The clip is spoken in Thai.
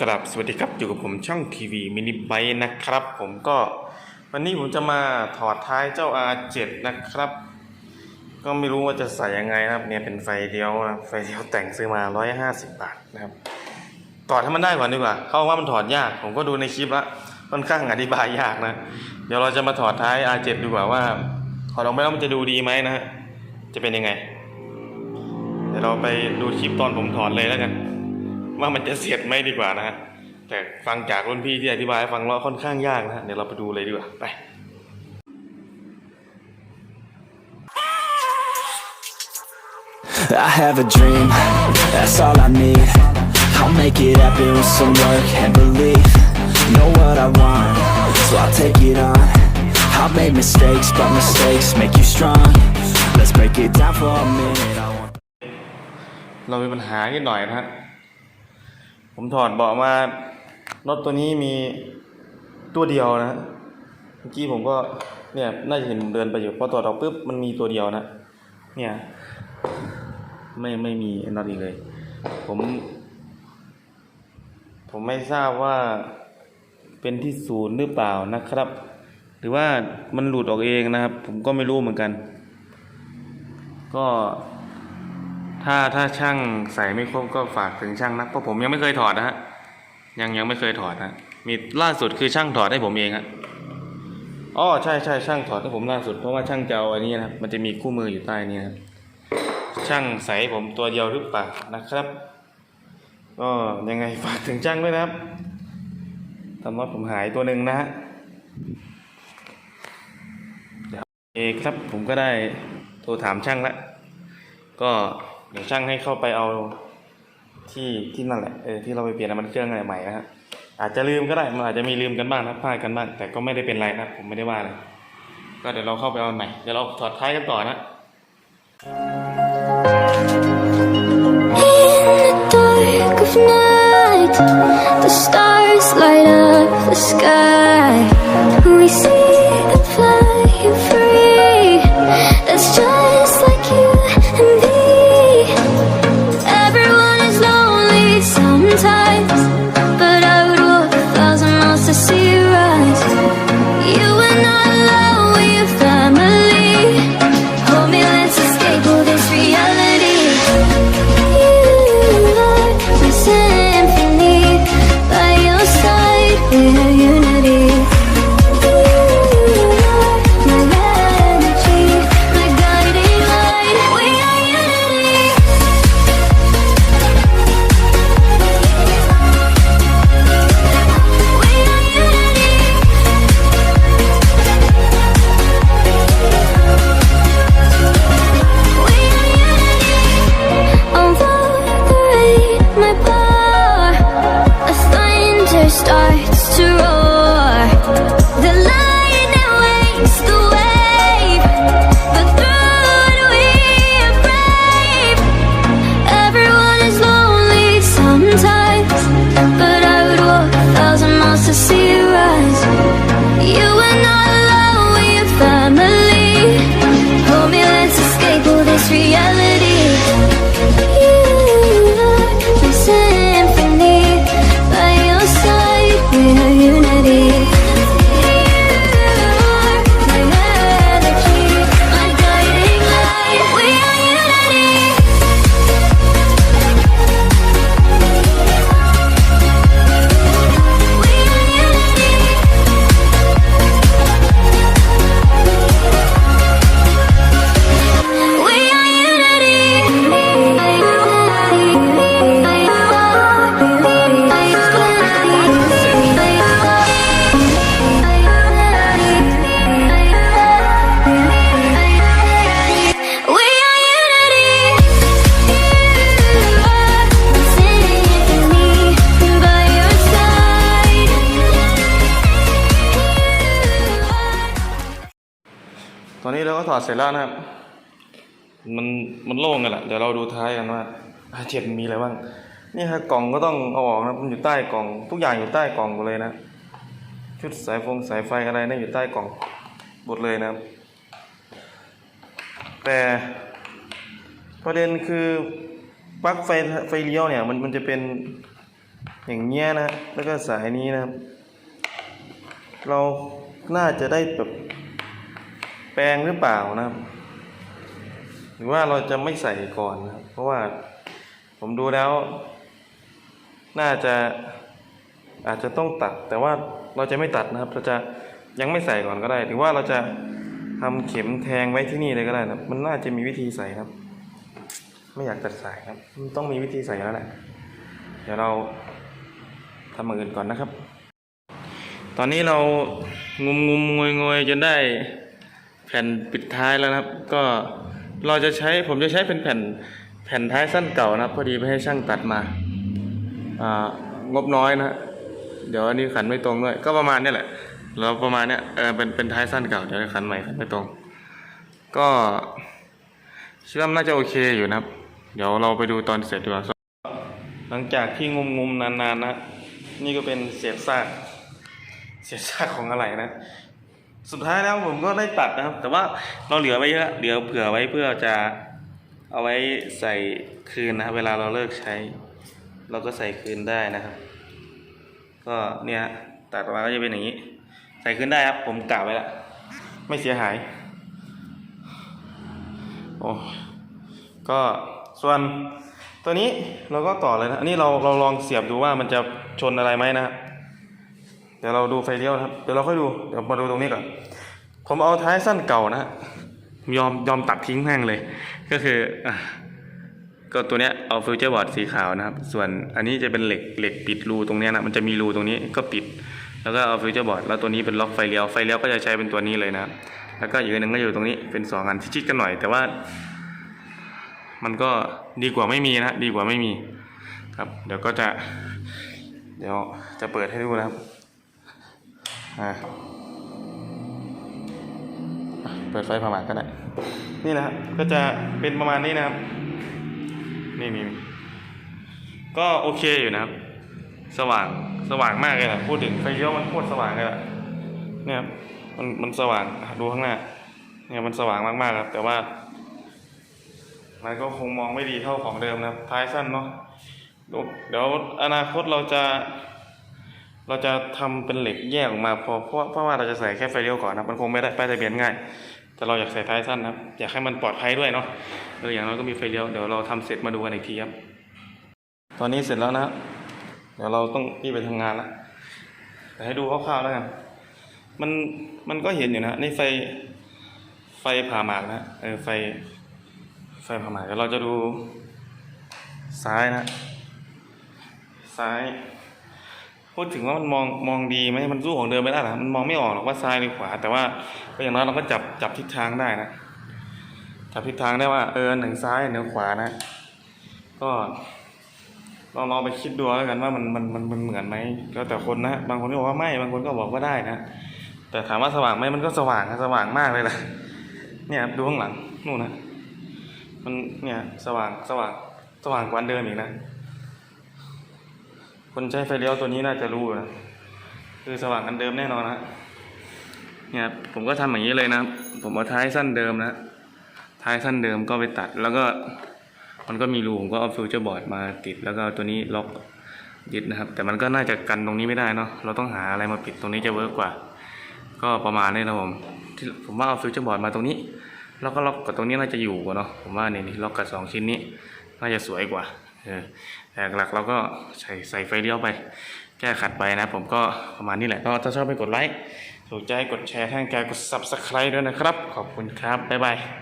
กราบสวัสดีครับอยู่กับผมช่องทีวีมินิไบนะครับ ผมก็วันนี้ผมจะมาถอดท้ายเจ้า R7 นะครับ ก็ไม่รู้ว่าจะใส่ยังไงนะครับ เนี่ยเป็นไฟเลี้ยวนะไฟเลี้ยวแต่งซื้อมา 150 บาทนะครับถอดให้มันได้ก่อนดีกว่า เขาบอกว่ามันถอดยาก ผมก็ดูในคลิปละค่อนข้างอธิบายยากนะ เดี๋ยวเราจะมาถอดท้าย R7 ดีกว่าว่าถอดออกไปแล้วมันจะดูดีไหมนะฮะจะเป็นยังไงเดี๋ยวเราไปดูคลิปตอนผมถอดเลยแล้วกัน ว่ามันจะเสียดไหมดีกว่านะฮะแต่ฟังจากรุ่นพี่ที่อธิบายให้ฟังแล้วค่อนข้างยากนะฮะเดี๋ยวเราไปดูเลยดีกว่าไป I have a dream, that's all I need I'll make it happen with some work and belief Know what I want, so I'll take it on I've made mistakes, but mistakes make you strong Let's break it down for a minute I want เรามีปัญหานิดหน่อยนะฮะ ผมถอดเบาะมารถตัวนี้มีตัวเดียวนะเมื่อกี้ผมก็เนี่ยน่าจะเห็นผมเดินไปอยู่พอถอดออกปุ๊บมันมีตัวเดียวนะเนี่ยไม่ไม่มีน็อตอีกเลย ผม ผมไม่ทราบว่าเป็นที่ศูนย์หรือเปล่านะครับ หรือว่ามันหลุดออกเองนะครับ ผมก็ไม่รู้เหมือนกัน ก็ ถ้าถ้าช่างใส่ไม่ครบก็ฝากถึงช่างนะเพราะผมยังไม่เคยถอดนะฮะยังยังไม่เคยถอดนะมีล่าสุดคือช่างถอดให้ผมเองฮะอ๋อใช่ใช่ช่างถอดให้ผมล่าสุดเพราะว่าช่างจะเอาอันนี้นะครับมันจะมีคู่มืออยู่ใต้นี้นะครับช่างใส่ผมตัวเดียวหรือเปล่านะครับก็ยังไงฝากถึงช่างด้วยนะครับทำว่าผมหายตัวหนึ่งนะฮะเดี๋ยวเอครับผมก็ได้โทรถามช่างแล้วก็ เดี๋ยวช่างให้เข้าไปเอาที่ที่นั่นแหละเออที่เราไปเปลี่ยนน้ำมันเครื่องอะไรใหม่นะฮะอาจจะลืมก็ได้มันอาจจะมีลืมกันบ้างนะพลาดกันบ้างแต่ก็ไม่ได้เป็นไรนะผมไม่ได้ว่าเลยก็เดี๋ยวเราเข้าไปเอาใหม่เดี๋ยวเราถอดท้ายกันต่อนะ of night, the stars light up the sky. We see them flying ตอนนี้เราก็ถอดเสร็จแล้วนะครับ มันมันโล่งกันแหละเดี๋ยวเราดูท้ายกันว่าเจ็ดมีอะไรบ้าง นี่ครับกล่องก็ต้องเอาออกนะมันอยู่ใต้กล่อง ทุกอย่างอยู่ใต้กล่องหมดเลยนะ ชุดสายฟงสายไฟอะไรนะอยู่ใต้กล่องหมดเลยนะครับแต่ประเด็นคือปลั๊กไฟไฟเลี้ยวเนี่ยมันมันจะเป็นอย่างเงี้ยนะ แล้วก็สายนี้นะครับ เราน่าจะได้แบบ แปลงหรือเปล่านะครับ หรือว่าเราจะไม่ใส่ก่อนนะครับ เพราะว่าผมดูแล้ว น่าจะอาจจะต้องตัด แต่ว่าเราจะไม่ตัดนะครับ เราจะยังไม่ใส่ก่อนก็ได้ หรือว่าเราจะทำเข็มแทงไว้ที่นี่เลยก็ได้นะมันน่าจะมีวิธีใส่ครับ ไม่อยากตัดสายครับ มันต้องมีวิธีใส่แล้วแหละ เดี๋ยวเราทำอย่างอื่นก่อนนะครับ ตอนนี้เรางุมงุมงวยงวยจนได้ ผ่นปิดท้ายแล้วนะครับ ก็เราจะใช้ผมจะใช้เป็นแผ่นแผ่นท้ายสั้นเก่านะครับ พอดีไปให้ช่างตัดมาอ่างบน้อยนะเดี๋ยวอันนี้ขันไม่ตรงด้วย ก็ประมาณนี้แหละเราประมาณเนี้ยเออเป็นเป็นท้ายสั้นเก่าเดี๋ยวขันใหม่ขันไม่ตรง ก็คิดว่าน่าจะโอเคอยู่นะครับ เดี๋ยวเราไปดูตอนเสร็จดีกว่าหลังจากที่งมงมนานๆนะ นี่ก็เป็นเศษซากเศษซากของอะไรนะ สุดท้ายแล้วผมก็ได้ตัดนะครับ แต่ว่าเราเหลือไว้เยอะเหลือเผื่อไว้เพื่อจะเอาไว้ใส่คืนนะครับเวลาเราเลิกใช้ เราก็ใส่คืนได้นะครับ ก็เนี่ยตัดออกมาก็จะเป็นอย่างนี้ ใส่คืนได้ครับ ผมกะไว้แล้วไม่เสียหายโอ้ก็ส่วนตัวนี้เราก็ต่อเลยนะอันนี้เราเราลองเสียบดูว่ามันจะชนอะไรไหมนะครับ เดี๋ยวเราดูไฟเลี้ยวนะครับเดี๋ยวเราค่อยดูเดี๋ยวมาดูตรงนี้ก่อนผมเอาท้ายสั้นเก่านะยอมยอมตัดทิ้งแม่งเลย ก็คือก็ตัวเนี้ยเอาฟิวเจอร์บอร์ดสีขาวนะครับ ส่วนอันนี้จะเป็นเหล็กเหล็กปิดรูตรงเนี้ยนะมันจะมีรูตรงนี้ก็ปิด แล้วก็เอาฟิวเจอร์บอร์ดแล้วตัวนี้เป็นล็อกไฟเลี้ยวไฟเลี้ยวก็จะใช้เป็นตัวนี้เลยนะครับแล้วก็อีกอันหนึ่งก็อยู่ตรงนี้เป็นสองอันชิดๆกันหน่อย แต่ว่า มันก็ดีกว่าไม่มีนะดีกว่าไม่มี ครับ เดี๋ยวก็จะ เดี๋ยวจะเปิดให้ดูนะครับ อ่าเปิดไฟผ่าหมากก็ได้นี่นะครับก็จะเป็นประมาณนี้นะครับ นี่นี่ก็โอเคอยู่นะครับ สว่างสว่างมากเลยนะพูดถึงไฟเลี้ยวมันโคตรสว่างเลยอะเนี่ยครับมันมันสว่างดูข้างหน้า เนี่ยมันสว่างมากๆครับ แต่ว่า มันก็คงมองไม่ดีเท่าของเดิมนะครับท้ายสั้นเนาะเดี๋ยเดี๋ยวอนาคตเราจะ เราจะทำเป็นเหล็กแยกออกมาพอเพราะเพราะว่าเราจะใส่แค่ไฟเลี้ยวก่อนนะมันคงไม่ได้ป้ายทะเบียนง่าย แต่เราอยากใส่ท้ายสั้นนะครับอยากให้มันปลอดภัยด้วยเนาะเอออย่างน้อยก็มีไฟเลี้ยวเดี๋ยวเราทำเสร็จมาดูกันอีกทีครับตอนนี้เสร็จแล้วนะเดี๋ยวเราต้องรีบไปทำงานละแต่ให้ดูคร่าวๆแล้วกันมันมันก็เห็นอยู่นะในไฟไฟผ่าหมากนะเออไฟไฟผ่าหมากเดี๋ยวเราจะดูซ้ายนะซ้าย พูดถึงว่ามันมองมองดีไหมมันสู้ของเดิมไม่ได้หรอกมันมองไม่ออกหรอกว่าซ้ายหรือขวา แต่ว่าก็อย่างน้อยเราก็จับจับทิศทางได้นะจับทิศทางได้ว่าเออหนึ่งซ้ายหนึ่งขวานะ ก็ลองลองไปคิดดูแล้วกันว่ามันมันมันมันเหมือนไหมแล้วแต่คนนะบางคนก็บอกว่าไม่บางคนก็บอกว่าได้นะแต่ถามว่าสว่างไหมมันก็สว่างนะสว่างมากเลยล่ะเนี่ยดูข้างหลังนู่นนะมันเนี่ยสว่างสว่างสว่างกว่าเดิมอีกนะ คนใช้ไฟเลี้ยวตัวนี้น่าจะรู้อยู่นะคือสว่างกันเดิมแน่นอนนะเนี่ยผมก็ทำอย่างนี้เลยนะ ผมเอาท้ายสั้นเดิมนะ ท้ายสั้นเดิมก็ไปตัด แล้วก็มันก็มีรูผมก็เอาฟิวเจอร์บอร์ดมาติด แล้วก็ตัวนี้ล็อกยึดนะครับ แต่มันก็น่าจะกันตรงนี้ไม่ได้เนาะเราต้องหาอะไรมาปิดตรงนี้จะเวิร์กกว่า ก็ประมาณนี้นะผมที่ผมว่าเอาฟิวเจอร์บอร์ดมาตรงนี้ แล้วก็ล็อกกับตรงนี้น่าจะอยู่กว่าเนาะผมว่าเนี่ยล็อกกับสองชิ้นนี้ น่าจะสวยกว่า แต่หลักเราก็ใส่ใส่ไฟเลี้ยวไป แก้ขัดไปนะ ผมก็ประมาณนี้แหละก็ถ้าชอบไปกดไลค์ถูกใจกดแชร์แท่งแกกด subscribe ด้วยนะครับ ขอบคุณครับ บ๊ายบาย